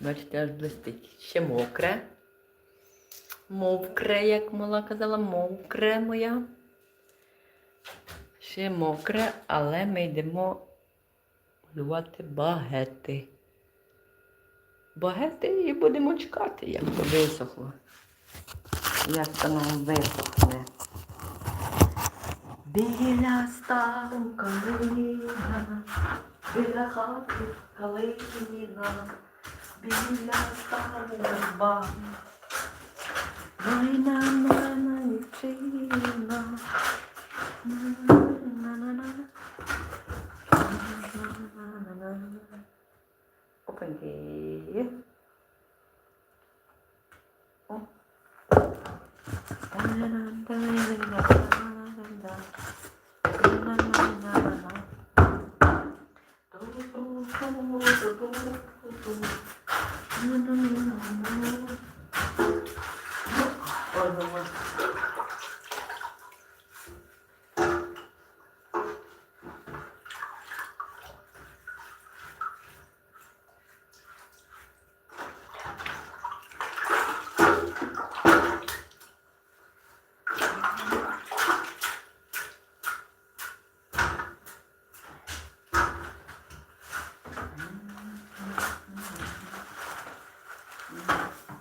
Бачите, аж блистить. Ще мокре. Мокре, як мала казала, мокре моя. Ще мокре, але ми йдемо малювати багети. Багети і будемо чекати, як то висохло. Як то нам висохне. Біля ставу калина, біля хати калина, біля ставу верба. Майна мама дівчина. Опаньки. О. Ой,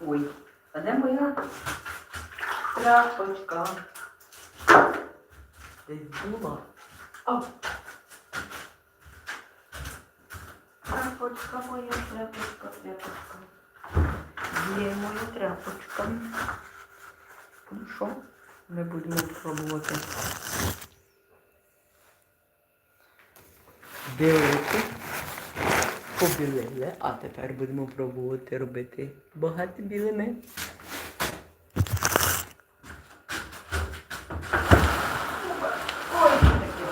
Ой, а де моя тряпочка? Десь була. О! Тряпочка моя, тряпочка, тряпочка. Є моя тряпочка. Ну що, ми будемо пробувати. Білити. Побілили, а тепер будемо пробувати робити багато білими. Ой, таке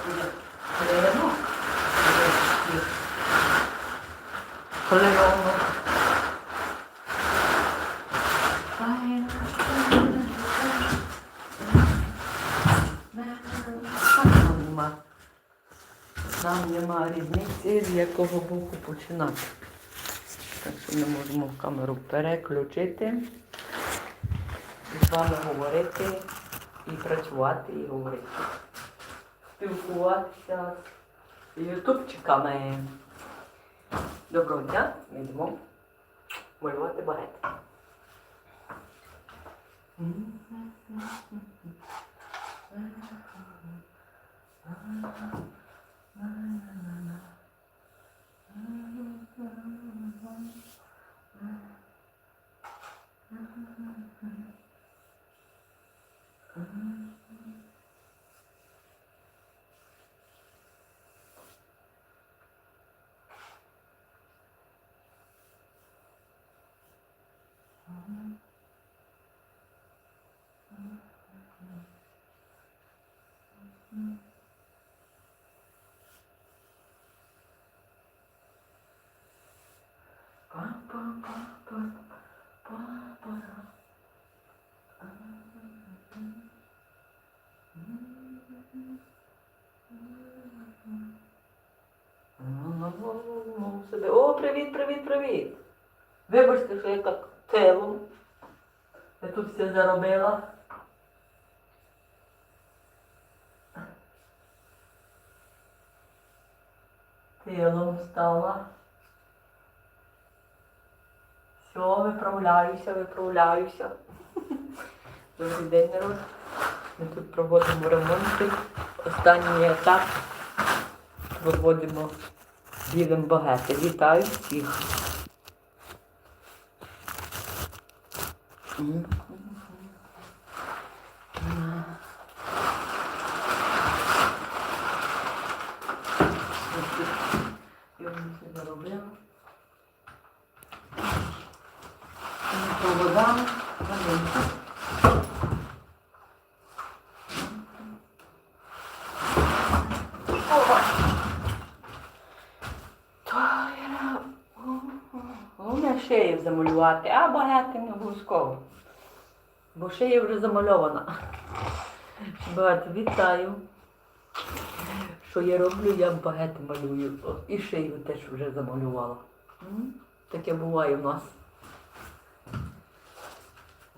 Нам нема різниці, з якого боку починати. Так що ми можемо камеру переключити і з вами говорити і працювати, і говорити. Спілкуватися з ютубчиками. Доброго дня, ми йдемо малювати багет. Ну, Mm-hmm. О, привіт, привіт, привіт. Вибачте, що я так телом. Я тут все заробила. Телом стала. Все, виправляюся, виправляюся. Добрий день, народ. Ми тут проводимо ремонти. Останній етап виводимо білим багети. Вітаю всіх. М. Я вже все заробила. Провода, маленька. Опа. Тайра. Шею замалювати, а багато не обов'язково. Бо шия вже замальована. Багато вітаю. Що я роблю, я багато малюю. І шию теж вже замалювала. Таке буває в нас.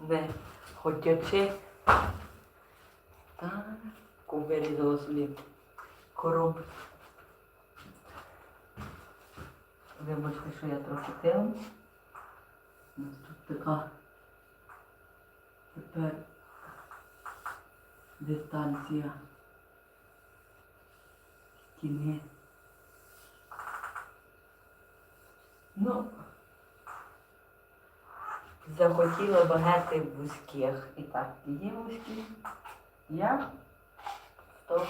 Не хотячи. Так, вирізала собі короб. Вибачте, що я трохи тилом. Тут така тепер дистанція стіни. Ну, захотіла багати вузьких. І так, є вузькі. Я теж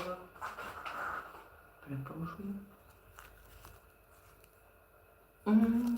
припрошую. М.